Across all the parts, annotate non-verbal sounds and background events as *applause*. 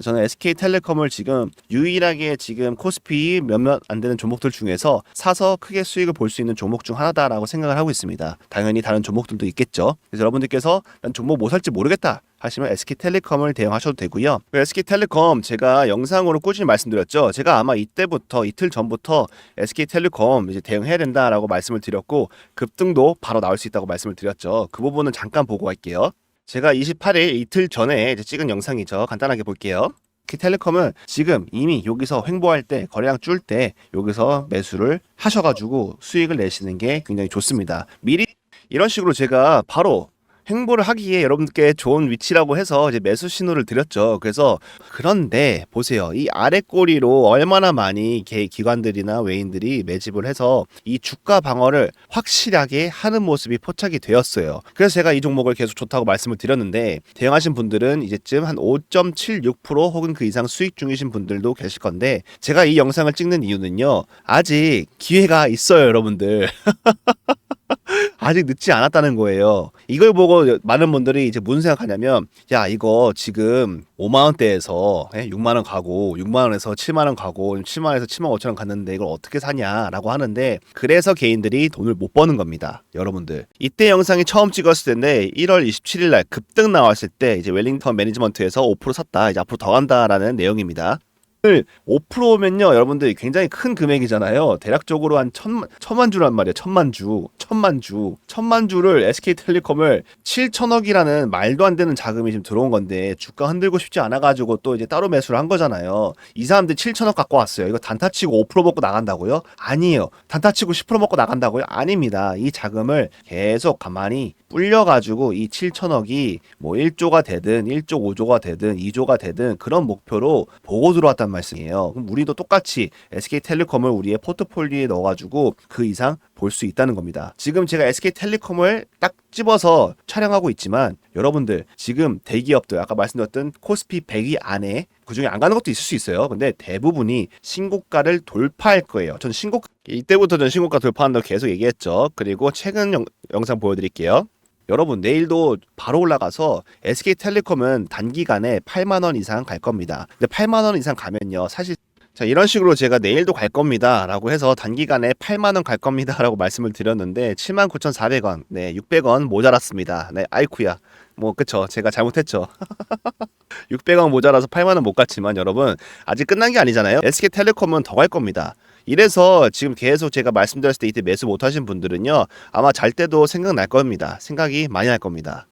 저는 SK텔레콤을 지금 유일하게 지금 코스피 몇몇 안 되는 종목들 중에서 사서 크게 수익을 볼 수 있는 종목 중 하나다라고 생각을 하고 있습니다. 당연히 다른 종목들도 있겠죠. 그래서 여러분들께서 난 종목 뭐 살지 모르겠다. 하시면 SK텔레콤을 대응하셔도 되고요. 그 SK텔레콤 제가 영상으로 꾸준히 말씀드렸죠. 제가 아마 이때부터 이틀 전부터 SK텔레콤 이제 대응해야 된다라고 말씀을 드렸고 급등도 바로 나올 수 있다고 말씀을 드렸죠. 그 부분은 잠깐 보고 갈게요. 제가 28일 이틀 전에 찍은 영상이죠. 간단하게 볼게요. 텔레콤은 지금 이미 여기서 횡보할 때 거래량 줄 때 여기서 매수를 하셔가지고 수익을 내시는 게 굉장히 좋습니다. 미리 이런 식으로 제가 바로 행보를 하기에 여러분께 좋은 위치라고 해서 이제 매수 신호를 드렸죠. 그래서 그런데 보세요. 이 아래 꼬리로 얼마나 많이 개 기관들이나 외인들이 매집을 해서 이 주가 방어를 확실하게 하는 모습이 포착이 되었어요. 그래서 제가 이 종목을 계속 좋다고 말씀을 드렸는데 대응하신 분들은 이제쯤 한 5.76% 혹은 그 이상 수익 중이신 분들도 계실 건데 제가 이 영상을 찍는 이유는요. 아직 기회가 있어요, 여러분들. *laughs* *laughs* 아직 늦지 않았다는 거예요. 이걸 보고 많은 분들이 이제 무슨 생각하냐면 야 이거 지금 5만 원대에서 6만 원 가고 6만 원에서 7만 원 가고 7만 원에서 7만 5천 원 갔는데 이걸 어떻게 사냐라고 하는데 그래서 개인들이 돈을 못 버는 겁니다. 여러분들. 이때 영상이 처음 찍었을 텐데 1월 27일 날 급등 나왔을 때 이제 웰링턴 매니지먼트에서 5% 샀다. 이제 앞으로 더 간다라는 내용입니다. 5%면요, 여러분들 굉장히 큰 금액이잖아요. 대략적으로 한 천만, 천만 주란 말이에요. 천만 주, 천만 주, 천만 주를 SK텔레콤을 7천억이라는 말도 안 되는 자금이 지금 들어온 건데 주가 흔들고 싶지 않아가지고 또 이제 따로 매수를 한 거잖아요. 이 사람들 7천억 갖고 왔어요. 이거 단타치고 5% 먹고 나간다고요? 아니에요. 단타치고 10% 먹고 나간다고요? 아닙니다. 이 자금을 계속 가만히 불려가지고 이 7천억이 뭐 1조가 되든 1조 5조가 되든 2조가 되든 그런 목표로 보고 들어왔단 말씀이에요. 그럼 우리도 똑같이 SK텔레콤을 우리의 포트폴리오에 넣어가지고 그 이상 볼 수 있다는 겁니다. 지금 제가 SK텔레콤을 딱 집어서 촬영하고 있지만 여러분들 지금 대기업들 아까 말씀드렸던 코스피 100위 안에 그중에 안 가는 것도 있을 수 있어요. 근데 대부분이 신고가를 돌파할 거예요. 전 신고 이때부터 전 신고가 돌파한다고 계속 얘기했죠. 그리고 최근 영, 영상 보여드릴게요. 여러분 내일도 바로 올라가서 SK텔레콤은 단기간에 8만 원 이상 갈 겁니다. 근데 8만 원 이상 가면요. 사실 자 이런 식으로 제가 내일도 갈 겁니다 라고 해서 단기간에 8만 원 갈 겁니다 라고 말씀을 드렸는데 7만 9,400원, 네 600원 모자랐습니다. 네 아이쿠야 뭐 그쵸 제가 잘못했죠. *laughs* 600원 모자라서 8만 원 못 갔지만 여러분 아직 끝난 게 아니잖아요. SK텔레콤은 더 갈 겁니다. 이래서 지금 계속 제가 말씀드렸을 때 이때 매수 못 하신 분들은요 아마 잘 때도 생각날 겁니다. 생각이 많이 날 겁니다.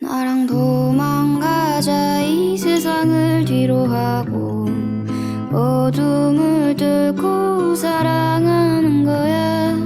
나랑 도망가자 이 세상을 뒤로 하고 어둠을 뚫고 사랑하는 거야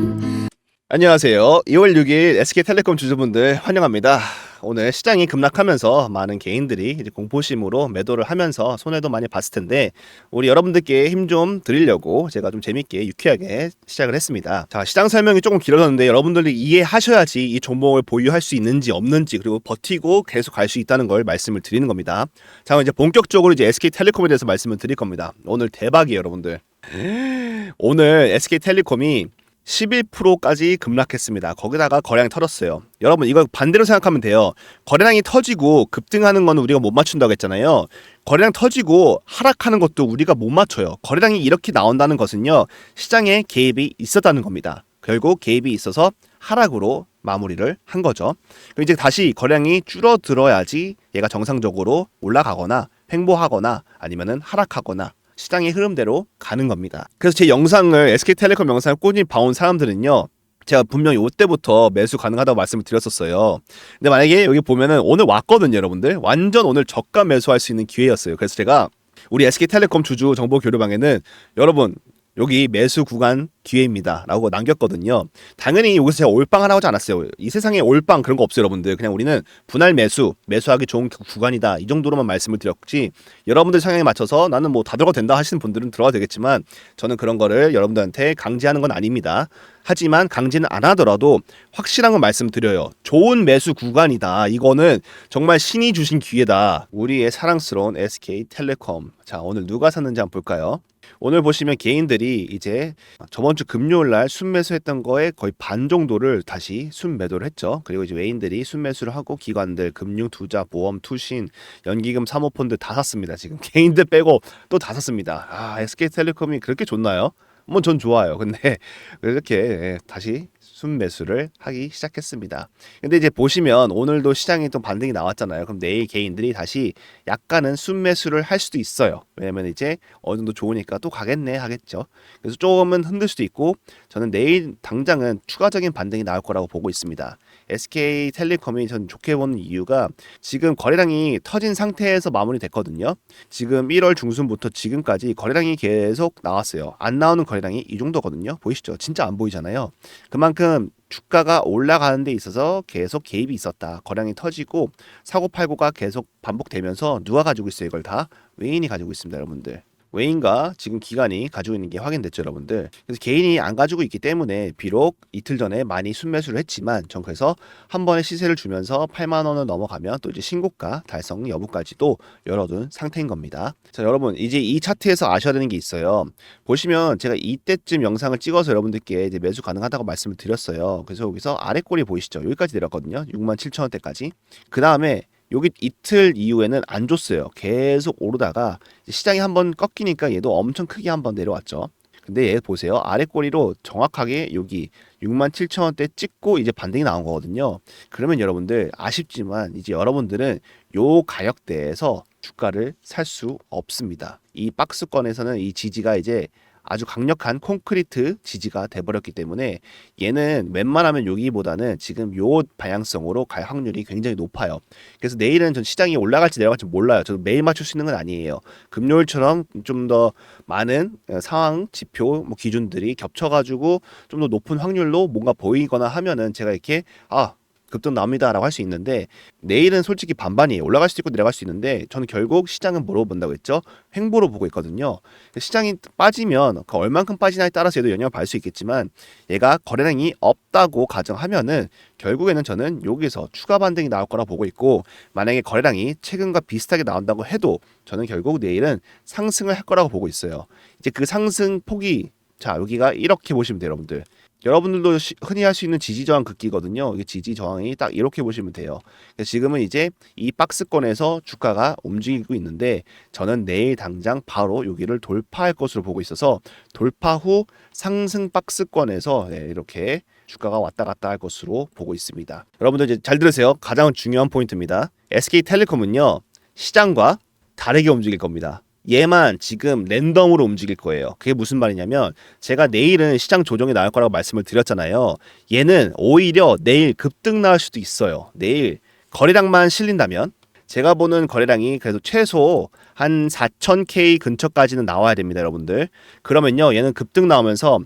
안녕하세요. 2월 6일 SK텔레콤 주주분들 환영합니다. 오늘 시장이 급락하면서 많은 개인들이 공포심으로 매도를 하면서 손해도 많이 봤을 텐데 우리 여러분들께 힘 좀 드리려고 제가 좀 재밌게 유쾌하게 시작을 했습니다. 자, 시장 설명이 조금 길어졌는데 여러분들이 이해하셔야지 이 종목을 보유할 수 있는지 없는지 그리고 버티고 계속 갈 수 있다는 걸 말씀을 드리는 겁니다. 자, 이제 본격적으로 이제 SK텔레콤에 대해서 말씀을 드릴 겁니다. 오늘 대박이에요, 여러분들. *gasps* 오늘 SK텔레콤이 11%까지 급락했습니다. 거기다가 거래량이 터졌어요. 여러분 이거 반대로 생각하면 돼요. 거래량이 터지고 급등하는 건 우리가 못 맞춘다고 했잖아요. 거래량 터지고 하락하는 것도 우리가 못 맞춰요. 거래량이 이렇게 나온다는 것은요. 시장에 개입이 있었다는 겁니다. 결국 개입이 있어서 하락으로 마무리를 한 거죠. 그럼 이제 다시 거래량이 줄어들어야지 얘가 정상적으로 올라가거나 횡보하거나 아니면은 하락하거나 시장의 흐름대로 가는 겁니다. 그래서 제 영상을 SK텔레콤 영상을 꾸준히 봐온 사람들은요. 제가 분명히 이때부터 매수 가능하다고 말씀을 드렸었어요. 근데 만약에 여기 보면은 오늘 왔거든요, 여러분들. 완전 오늘 저가 매수할 수 있는 기회였어요. 그래서 제가 우리 SK텔레콤 주주 정보 교류방에는 여러분 여기 매수 구간 기회입니다. 라고 남겼거든요. 당연히 여기서 제가 올빵 하나 하지 않았어요. 이 세상에 올빵 그런 거 없어요, 여러분들. 그냥 우리는 분할 매수, 매수하기 좋은 구간이다. 이 정도로만 말씀을 드렸지. 여러분들 성향에 맞춰서 나는 뭐 다 들어가도 된다 하시는 분들은 들어가도 되겠지만 저는 그런 거를 여러분들한테 강제하는 건 아닙니다. 하지만 강제는 안 하더라도 확실한 건 말씀드려요. 좋은 매수 구간이다. 이거는 정말 신이 주신 기회다. 우리의 사랑스러운 SK텔레콤. 자, 오늘 누가 샀는지 한번 볼까요? 오늘 보시면 개인들이 이제 저번 주 금요일 날 순매수했던 거에 거의 반 정도를 다시 순매도를 했죠. 그리고 이제 외인들이 순매수를 하고 기관들, 금융, 투자, 보험, 투신, 연기금, 사모펀드 다 샀습니다. 지금 *laughs* 개인들 빼고 또 다 샀습니다. 아, SK텔레콤이 그렇게 좋나요? 뭐 전 좋아요. 근데 *laughs* 이렇게 예, 다시 순매수를 하기 시작했습니다. 근데 이제 보시면 오늘도 시장에 또 반등이 나왔잖아요. 그럼 내일 개인들이 다시 약간은 순매수를 할 수도 있어요. 왜냐면 이제 어느 정도 좋으니까 또 가겠네 하겠죠. 그래서 조금은 흔들 수도 있고 저는 내일 당장은 추가적인 반등이 나올 거라고 보고 있습니다. SK텔레콤이 전 좋게 보는 이유가 지금 거래량이 터진 상태에서 마무리됐거든요. 지금 1월 중순부터 지금까지 거래량이 계속 나왔어요. 안 나오는 거래량이 이 정도거든요. 보이시죠? 진짜 안 보이잖아요. 그만큼 주가가 올라가는 데 있어서 계속 개입이 있었다. 거량이 터지고 사고 팔고가 계속 반복되면서 누가 가지고 있어요? 이걸 다 외인이 가지고 있습니다, 여러분들. 외인과 지금 기관이 가지고 있는 게 확인됐죠, 여러분들. 그래서 개인이 안 가지고 있기 때문에 비록 이틀 전에 많이 순매수를 했지만 전 그래서 한 번에 시세를 주면서 8만 원을 넘어가면 또 이제 신고가 달성 여부까지도 열어둔 상태인 겁니다. 자, 여러분 이제 이 차트에서 아셔야 되는 게 있어요. 보시면 제가 이때쯤 영상을 찍어서 여러분들께 이제 매수 가능하다고 말씀을 드렸어요. 그래서 여기서 아래 꼬리 보이시죠? 여기까지 내렸거든요. 6만 7천 원대까지. 그 다음에 여기 이틀 이후에는 안 줬어요. 계속 오르다가 시장이 한번 꺾이니까 얘도 엄청 크게 한번 내려왔죠. 근데 얘 보세요. 아래 꼬리로 정확하게 여기 6만 7천 원대 찍고 이제 반등이 나온 거거든요. 그러면 여러분들 아쉽지만 이제 여러분들은 요 가격대에서 주가를 살 수 없습니다. 이 박스권에서는 이 지지가 이제 아주 강력한 콘크리트 지지가 돼버렸기 때문에 얘는 웬만하면 여기보다는 지금 요 방향성으로 갈 확률이 굉장히 높아요. 그래서 내일은 전 시장이 올라갈지 내려갈지 몰라요. 저도 매일 맞출 수 있는 건 아니에요. 금요일처럼 좀 더 많은 어, 상황 지표 뭐 기준들이 겹쳐가지고 좀 더 높은 확률로 뭔가 보이거나 하면은 제가 이렇게 아 급등 나옵니다라고 할 수 있는데 내일은 솔직히 반반이에요. 올라갈 수도 있고 내려갈 수 있는데 저는 결국 시장은 뭐로 본다고 했죠? 횡보로 보고 있거든요. 시장이 빠지면 그 얼만큼 빠지냐에 따라서 얘도 영향을 받을 수 있겠지만 얘가 거래량이 없다고 가정하면은 결국에는 저는 여기서 추가 반등이 나올 거라 보고 있고 만약에 거래량이 최근과 비슷하게 나온다고 해도 저는 결국 내일은 상승을 할 거라고 보고 있어요. 이제 그 상승 폭이 자 여기가 이렇게 보시면 돼요 여러분들 여러분들도 시- 흔히 할 수 있는 지지 저항 극기거든요. 이게 지지 저항이 딱 이렇게 보시면 돼요. 지금은 이제 이 박스권에서 주가가 움직이고 있는데 저는 내일 당장 바로 여기를 돌파할 것으로 보고 있어서 돌파 후 상승 박스권에서 네, 이렇게 주가가 왔다 갔다 할 것으로 보고 있습니다. 여러분들 이제 잘 들으세요. 가장 중요한 포인트입니다. SK텔레콤은요 시장과 다르게 움직일 겁니다. 얘만 지금 랜덤으로 움직일 거예요. 그게 무슨 말이냐면 제가 내일은 시장 조정이 나올 거라고 말씀을 드렸잖아요. 얘는 오히려 내일 급등 나올 수도 있어요. 내일 거래량만 실린다면 제가 보는 거래량이 그래도 최소 한 4,000K 근처까지는 나와야 됩니다, 여러분들. 그러면요, 얘는 급등 나오면서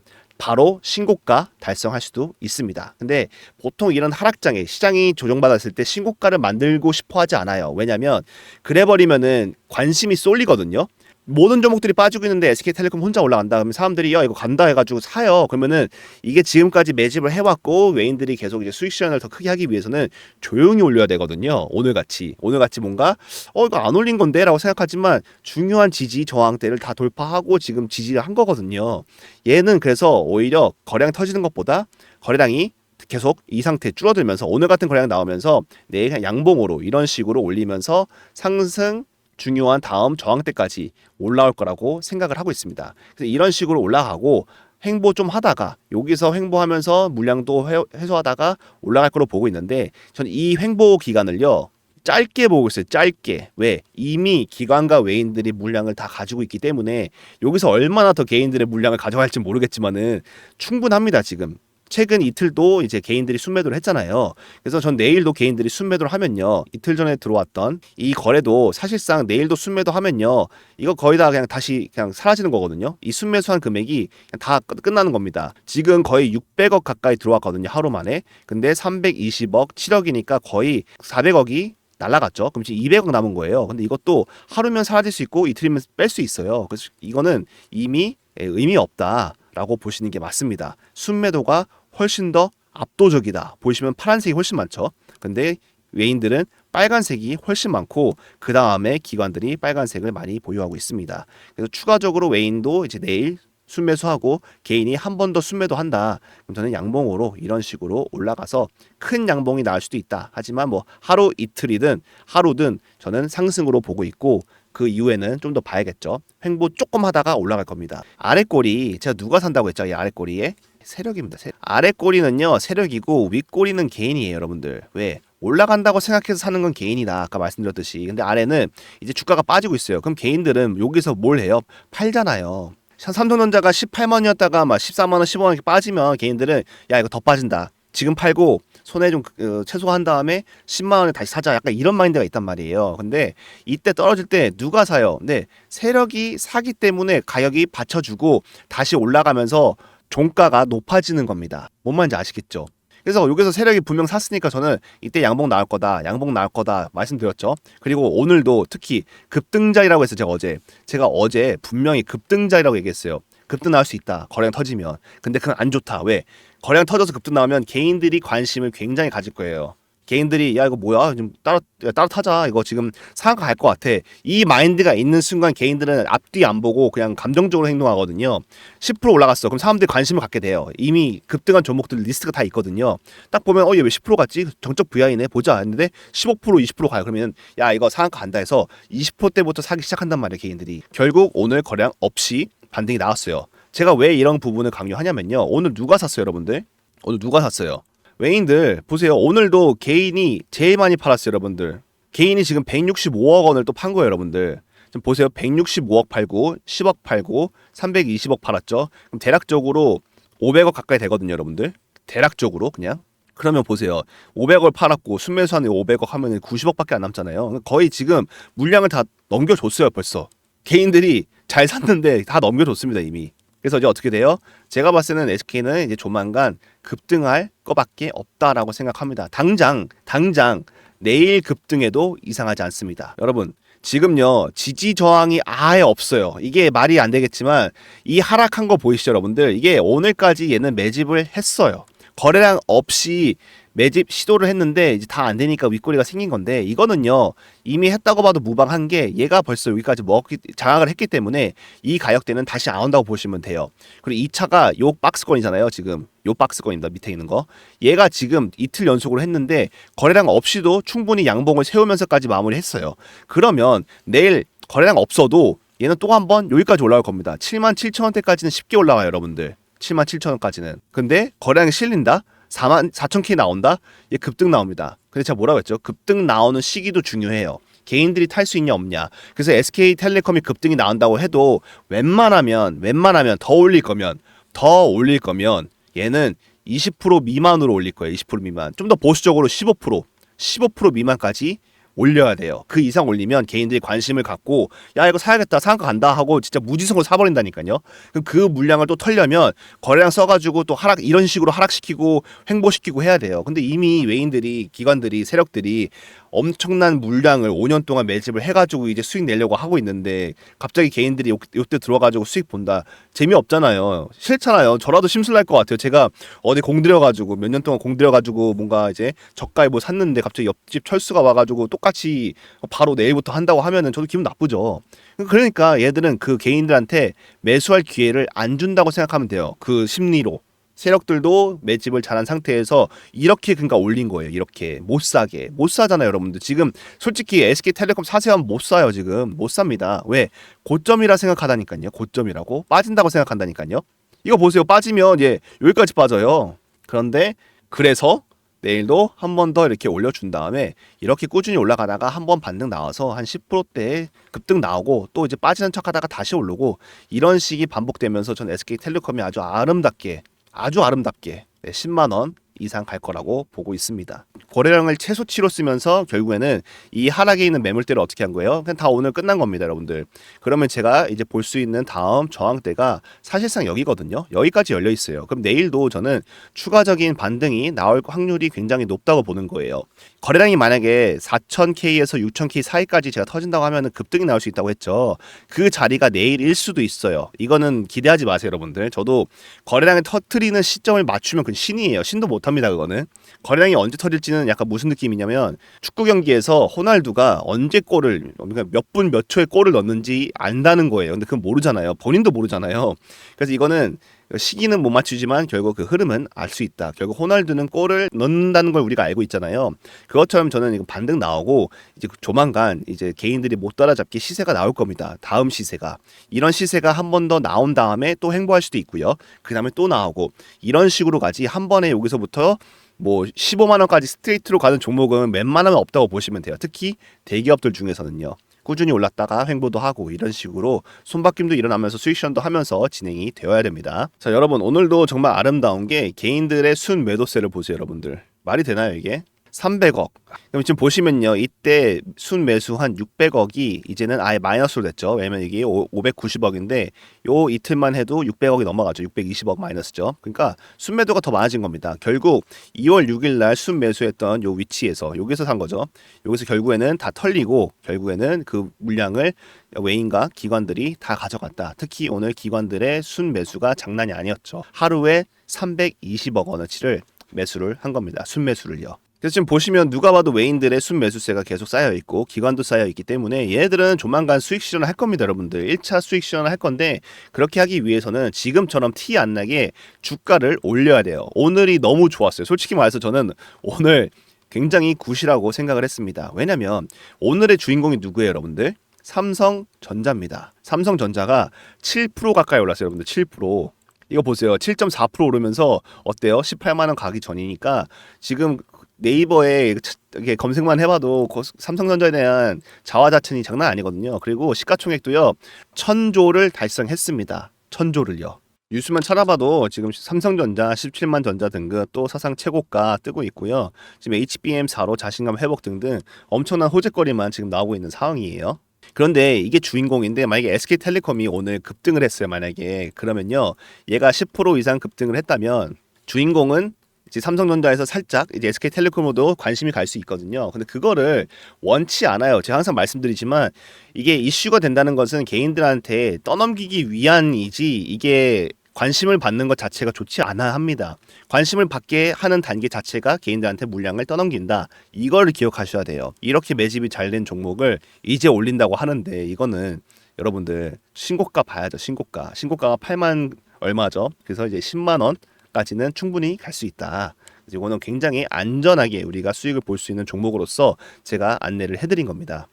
바로 신고가 달성할 수도 있습니다. 근데 보통 이런 하락장에 시장이 조정받았을 때 신고가를 만들고 싶어 하지 않아요. 왜냐면 그래 버리면은 관심이 쏠리거든요. 모든 종목들이 빠지고 있는데 SK텔레콤 혼자 올라간다 그러면 사람들이 야 이거 간다 해가지고 사요. 그러면은 이게 지금까지 매집을 해왔고 외인들이 계속 이제 수익 실현을 더 크게 하기 위해서는 조용히 올려야 되거든요. 오늘 같이 오늘 같이 뭔가 어 이거 안 올린 건데라고 생각하지만 중요한 지지 저항대를 다 돌파하고 지금 지지를 한 거거든요. 얘는 그래서 오히려 거래량 터지는 것보다 거래량이 계속 이 상태 줄어들면서 오늘 같은 거래량 나오면서 내일 그냥 양봉으로 이런 식으로 올리면서 상승 중요한 다음 저항대까지 올라올 거라고 생각을 하고 있습니다. 그래서 이런 식으로 올라가고 횡보 좀 하다가 여기서 횡보하면서 물량도 해- 해소하다가 올라갈 거로 보고 있는데 저는 이 횡보 기간을요 짧게 보고 있어요. 짧게. 왜? 이미 기관과 외인들이 물량을 다 가지고 있기 때문에 여기서 얼마나 더 개인들의 물량을 가져갈지 모르겠지만은 충분합니다, 지금. 최근 이틀도 이제 개인들이 순매도를 했잖아요. 그래서 전 내일도 개인들이 순매도를 하면요. 이틀 전에 들어왔던 이 거래도 사실상 내일도 순매도 하면요. 이거 거의 다 그냥 다시 그냥 사라지는 거거든요. 이 순매수한 금액이 다 끝- 끝나는 겁니다. 지금 거의 600억 가까이 들어왔거든요. 하루 만에. 근데 320억, 7억이니까 거의 400억이 날라갔죠. 그럼 지금 200억 남은 거예요. 근데 이것도 하루면 사라질 수 있고 이틀이면 뺄 수 있어요. 그래서 이거는 이미 의미 없다라고 보시는 게 맞습니다. 순매도가 훨씬 더 압도적이다. 보시면 파란색이 훨씬 많죠. 근데 외인들은 빨간색이 훨씬 많고 그 다음에 기관들이 빨간색을 많이 보유하고 있습니다. 그래서 추가적으로 외인도 이제 내일 순매수하고 개인이 한 번 더 순매도 한다. 그럼 저는 양봉으로 이런 식으로 올라가서 큰 양봉이 나올 수도 있다. 하지만 뭐 하루 이틀이든 하루든 저는 상승으로 보고 있고 그 이후에는 좀 더 봐야겠죠. 횡보 조금 하다가 올라갈 겁니다. 아래 꼬리 제가 누가 산다고 했죠? 이 아래 꼬리에 세력입니다. 세력. 아래 꼬리는요 세력이고 윗 꼬리는 개인이에요, 여러분들. 왜? 올라간다고 생각해서 사는 건 개인이다. 아까 말씀드렸듯이. 근데 아래는 이제 주가가 빠지고 있어요. 그럼 개인들은 여기서 뭘 해요? 팔잖아요. 삼성전자가 18만 원이었다가 막 14만 원, 15만 원 이렇게 빠지면 개인들은 야 이거 더 빠진다. 지금 팔고 손해 좀 어, 최소화한 다음에 10만 원에 다시 사자. 약간 이런 마인드가 있단 말이에요. 근데 이때 떨어질 때 누가 사요? 근데 세력이 사기 때문에 가격이 받쳐주고 다시 올라가면서 종가가 높아지는 겁니다. 뭔 말인지 아시겠죠? 그래서 여기서 세력이 분명 샀으니까 저는 이때 양봉 나올 거다, 양봉 나올 거다 말씀드렸죠. 그리고 오늘도 특히 급등자리라고 했어요. 제가 어제 제가 어제 분명히 급등자리라고 얘기했어요. 급등 나올 수 있다. 거래량 터지면. 근데 그건 안 좋다. 왜? 거래량 터져서 급등 나오면 개인들이 관심을 굉장히 가질 거예요. 개인들이 야 이거 뭐야? 좀 따라 야, 따라 타자. 이거 지금 상한가 갈 것 같아. 이 마인드가 있는 순간 개인들은 앞뒤 안 보고 그냥 감정적으로 행동하거든요. 10% 올라갔어. 그럼 사람들이 관심을 갖게 돼요. 이미 급등한 종목들 리스트가 다 있거든요. 딱 보면 어 얘 왜 10% 갔지? 정적 VI네. 보자. 했는데 15% 20% 가요. 그러면 야 이거 상한가 간다 해서 20%대부터 사기 시작한단 말이에요 개인들이. 결국 오늘 거래량 없이 반등이 나왔어요. 제가 왜 이런 부분을 강조하냐면요. 오늘 누가 샀어요 여러분들? 오늘 누가 샀어요 외인들 보세요. 오늘도 개인이 제일 많이 팔았어요, 여러분들. 개인이 지금 165억 원을 또 판 거예요, 여러분들. 지금 보세요. 165억 팔고 10억 팔고 320억 팔았죠. 그럼 대략적으로 500억 가까이 되거든요, 여러분들. 대략적으로 그냥. 그러면 보세요. 500억 팔았고 순매수하는 500억 하면 90억밖에 안 남잖아요. 거의 지금 물량을 다 넘겨줬어요, 벌써. 개인들이 잘 샀는데 다 넘겨줬습니다, 이미. 그래서 이제 어떻게 돼요? 제가 봤을 때는 SK는 이제 조만간 급등할 거밖에 없다라고 생각합니다. 당장 당장 내일 급등해도 이상하지 않습니다. 여러분 지금요 지지 저항이 아예 없어요. 이게 말이 안 되겠지만 이 하락한 거 보이시죠, 여러분들? 이게 오늘까지 얘는 매집을 했어요. 거래량 없이 매집 시도를 했는데 이제 다 안 되니까 윗꼬리가 생긴 건데 이거는요 이미 했다고 봐도 무방한 게 얘가 벌써 여기까지 먹기 장악을 했기 때문에 이 가격대는 다시 안 온다고 보시면 돼요. 그리고 이 차가 요 박스권이잖아요 지금 요 박스권입니다 밑에 있는 거 얘가 지금 이틀 연속으로 했는데 거래량 없이도 충분히 양봉을 세우면서까지 마무리했어요. 그러면 내일 거래량 없어도 얘는 또 한 번 여기까지 올라올 겁니다. 7만 7천 원대까지는 쉽게 올라와요 여러분들. 7만 7천 원까지는. 근데 거래량이 실린다? 4만 4천 K 나온다? 얘 급등 나옵니다. 근데 제가 뭐라고 했죠? 급등 나오는 시기도 중요해요. 개인들이 탈 수 있냐 없냐. 그래서 SK텔레콤이 급등이 나온다고 해도 웬만하면 웬만하면 더 올릴 거면 더 올릴 거면 얘는 20% 미만으로 올릴 거예요. 20% 미만. 좀 더 보수적으로 15% 15% 미만까지 올려야 돼요. 그 이상 올리면 개인들이 관심을 갖고 야 이거 사야겠다 상한가 간다 하고 진짜 무지성으로 사버린다니까요. 그럼 그 물량을 또 털려면 거래량 써가지고 또 하락 이런 식으로 하락시키고 횡보시키고 해야 돼요. 근데 이미 외인들이 기관들이 세력들이 엄청난 물량을 5년 동안 매집을 해가지고 이제 수익 내려고 하고 있는데 갑자기 개인들이 요, 요때 들어가지고 수익 본다. 재미없잖아요. 싫잖아요. 저라도 심술날 것 같아요. 제가 어디 공들여가지고 몇 년 동안 공들여가지고 뭔가 이제 저가에 뭐 샀는데 갑자기 옆집 철수가 와가지고 똑같이 바로 내일부터 한다고 하면은 저도 기분 나쁘죠. 그러니까 얘들은 그 개인들한테 매수할 기회를 안 준다고 생각하면 돼요. 그 심리로 세력들도 매집을 잘한 상태에서 이렇게 그러니까 올린 거예요. 이렇게 못 사게 못 사잖아요, 여러분들. 지금 솔직히 SK텔레콤 사세요 하면 못 사요. 지금 못 삽니다. 왜 고점이라 생각하다니까요. 고점이라고 빠진다고 생각한다니까요. 이거 보세요. 빠지면 얘 여기까지 빠져요. 그런데 그래서 내일도 한 번 더 이렇게 올려준 다음에 이렇게 꾸준히 올라가다가 한 번 반등 나와서 한 10%대 급등 나오고 또 이제 빠지는 척하다가 다시 오르고 이런 식이 반복되면서 전 SK텔레콤이 아주 아름답게 아주 아름답게 네, 10만 원 이상 갈 거라고 보고 있습니다. 거래량을 최소치로 쓰면서 결국에는 이 하락에 있는 매물대를 어떻게 한 거예요? 그냥 다 오늘 끝난 겁니다, 여러분들. 그러면 제가 이제 볼 수 있는 다음 저항대가 사실상 여기거든요. 여기까지 열려 있어요. 그럼 내일도 저는 추가적인 반등이 나올 확률이 굉장히 높다고 보는 거예요. 거래량이 만약에 4,000K에서 6,000K 사이까지 제가 터진다고 하면 급등이 나올 수 있다고 했죠. 그 자리가 내일일 수도 있어요. 이거는 기대하지 마세요, 여러분들. 저도 거래량을 터트리는 시점을 맞추면 그건 신이에요. 신도 못 못합니다. 그거는 거래량이 언제 터질지는 약간 무슨 느낌이냐면 축구 경기에서 호날두가 언제 골을 그러니까 몇 분 몇 초에 골을 넣는지 안다는 거예요. 근데 그건 모르잖아요. 본인도 모르잖아요. 그래서 이거는 시기는 못 맞추지만 결국 그 흐름은 알 수 있다. 결국 호날두는 골을 넣는다는 걸 우리가 알고 있잖아요. 그것처럼 저는 반등 나오고 이제 조만간 이제 개인들이 못 따라잡기 시세가 나올 겁니다. 다음 시세가 이런 시세가 한 번 더 나온 다음에 또 행보할 수도 있고요. 그 다음에 또 나오고 이런 식으로 가지 한 번에 여기서부터 뭐 15만 원까지 스트레이트로 가는 종목은 웬만하면 없다고 보시면 돼요. 특히 대기업들 중에서는요. 꾸준히 올랐다가 횡보도 하고 이런 식으로 손바뀜도 일어나면서 시전도 하면서 진행이 되어야 됩니다. 자, 여러분 오늘도 정말 아름다운 게 개인들의 순 매도세를 보세요, 여러분들. 말이 되나요, 이게? 300억. 그럼 지금 보시면요. 이때 순 매수 한 600억이 이제는 아예 마이너스로 됐죠. 왜냐면 이게 590억인데 요 이틀만 해도 600억이 넘어가죠. 620억 마이너스죠. 그러니까 순 매도가 더 많아진 겁니다. 결국 2월 6일 날 순 매수했던 요 위치에서 여기서 산 거죠. 여기서 결국에는 다 털리고 결국에는 그 물량을 외인과 기관들이 다 가져갔다. 특히 오늘 기관들의 순 매수가 장난이 아니었죠. 하루에 320억 원어치를 매수를 한 겁니다. 순 매수를요. 그래서 지금 보시면 누가 봐도 외인들의 순 매수세가 계속 쌓여 있고 기관도 쌓여 있기 때문에 얘네들은 조만간 수익 실현을 할 겁니다, 여러분들. 1차 수익 실현을 할 건데 그렇게 하기 위해서는 지금처럼 티 안 나게 주가를 올려야 돼요. 오늘이 너무 좋았어요. 솔직히 말해서 저는 오늘 굉장히 굿이라고 생각을 했습니다. 왜냐면 오늘의 주인공이 누구예요, 여러분들? 삼성전자입니다. 삼성전자가 7% 가까이 올랐어요, 여러분들. 7%. 이거 보세요. 7.4% 오르면서 어때요? 18만 원 가기 전이니까 지금 네이버에 이게 검색만 해봐도 고- 삼성전자에 대한 자화자찬이 장난 아니거든요. 그리고 시가총액도요 천조를 달성했습니다. 천조를요. 뉴스만 찾아봐도 지금 삼성전자 17만 전자 등급 또 사상 최고가 뜨고 있고요. 지금 HBM4로 자신감 회복 등등 엄청난 호재거리만 지금 나오고 있는 상황이에요. 그런데 이게 주인공인데 만약에 SK텔레콤이 오늘 급등을 했어요. 만약에 그러면요. 얘가 10% 이상 급등을 했다면 주인공은 이제 삼성전자에서 살짝 이제 SK텔레콤으로도 관심이 갈 수 있거든요. 근데 그거를 원치 않아요. 제가 항상 말씀드리지만 이게 이슈가 된다는 것은 개인들한테 떠넘기기 위한이지 이게 관심을 받는 것 자체가 좋지 않아 합니다. 관심을 받게 하는 단계 자체가 개인들한테 물량을 떠넘긴다. 이거를 기억하셔야 돼요. 이렇게 매집이 잘 된 종목을 이제 올린다고 하는데 이거는 여러분들 신고가 봐야죠. 신고가. 신고가가 8만 얼마죠? 그래서 이제 10만 원 까지는 충분히 갈 수 있다. 이거는 굉장히 안전하게 우리가 수익을 볼 수 있는 종목으로서 제가 안내를 해드린 겁니다.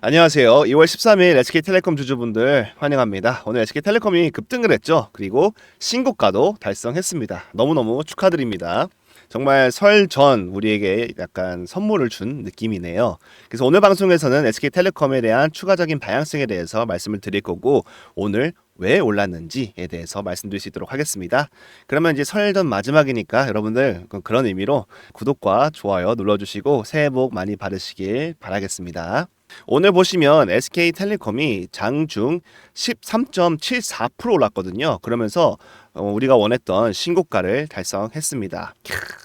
안녕하세요. 2월 13일 SK텔레콤 주주분들 환영합니다. 오늘 SK텔레콤이 급등을 했죠. 그리고 신고가도 달성했습니다. 너무너무 축하드립니다. 정말 설 전 우리에게 약간 선물을 준 느낌이네요. 그래서 오늘 방송에서는 SK텔레콤에 대한 추가적인 방향성에 대해서 말씀을 드릴 거고 오늘 왜 올랐는지에 대해서 말씀드릴 수 있도록 하겠습니다. 그러면 이제 설 전 마지막이니까 여러분들 그- 그런 의미로 구독과 좋아요 눌러주시고 새해 복 많이 받으시길 바라겠습니다. 오늘 보시면 SK텔레콤이 장중 13.74% 올랐거든요. 그러면서 어, 우리가 원했던 신고가를 달성했습니다.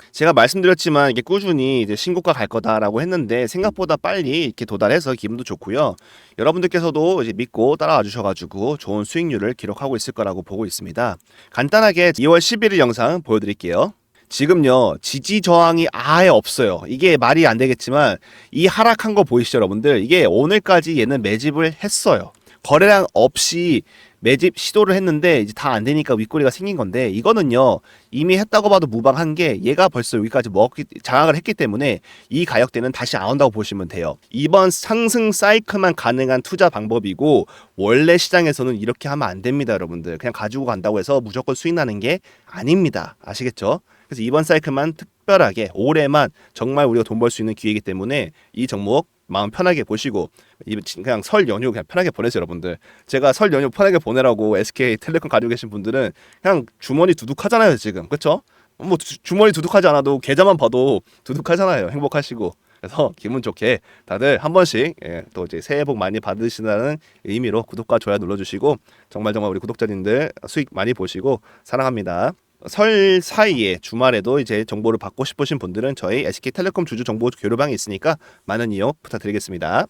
캬, 제가 말씀드렸지만 이게 꾸준히 이제 신고가 갈 거다라고 했는데 생각보다 빨리 이렇게 도달해서 기분도 좋고요. 여러분들께서도 이제 믿고 따라와 주셔가지고 좋은 수익률을 기록하고 있을 거라고 보고 있습니다. 간단하게 2월 11일 영상 보여드릴게요. 지금요 지지 저항이 아예 없어요. 이게 말이 안 되겠지만 이 하락한 거 보이시죠, 여러분들? 이게 오늘까지 얘는 매집을 했어요. 거래량 없이 매집 시도를 했는데 이제 다 안 되니까 윗꼬리가 생긴 건데 이거는요 이미 했다고 봐도 무방한 게 얘가 벌써 여기까지 먹기 장악을 했기 때문에 이 가격대는 다시 안 온다고 보시면 돼요. 이번 상승 사이클만 가능한 투자 방법이고 원래 시장에서는 이렇게 하면 안 됩니다, 여러분들. 그냥 가지고 간다고 해서 무조건 수익 나는 게 아닙니다. 아시겠죠? 그래서 이번 사이클만 특별하게 올해만 정말 우리가 돈 벌 수 있는 기회이기 때문에 이 종목 마음 편하게 보시고 이 그냥 설 연휴 그냥 편하게 보내세요 여러분들 제가 설 연휴 편하게 보내라고 SK 텔레콤 가지고 계신 분들은 그냥 주머니 두둑하잖아요 지금 그쵸? 뭐 주, 주머니 두둑하지 않아도 계좌만 봐도 두둑하잖아요 행복하시고 그래서 기분 좋게 다들 한 번씩 예, 또 이제 새해 복 많이 받으시라는 의미로 구독과 좋아요 눌러주시고 정말 정말 우리 구독자님들 수익 많이 보시고 사랑합니다. 설 사이에 주말에도 이제 정보를 받고 싶으신 분들은 저희 SK텔레콤 주주 정보 교류방이 있으니까 많은 이용 부탁드리겠습니다.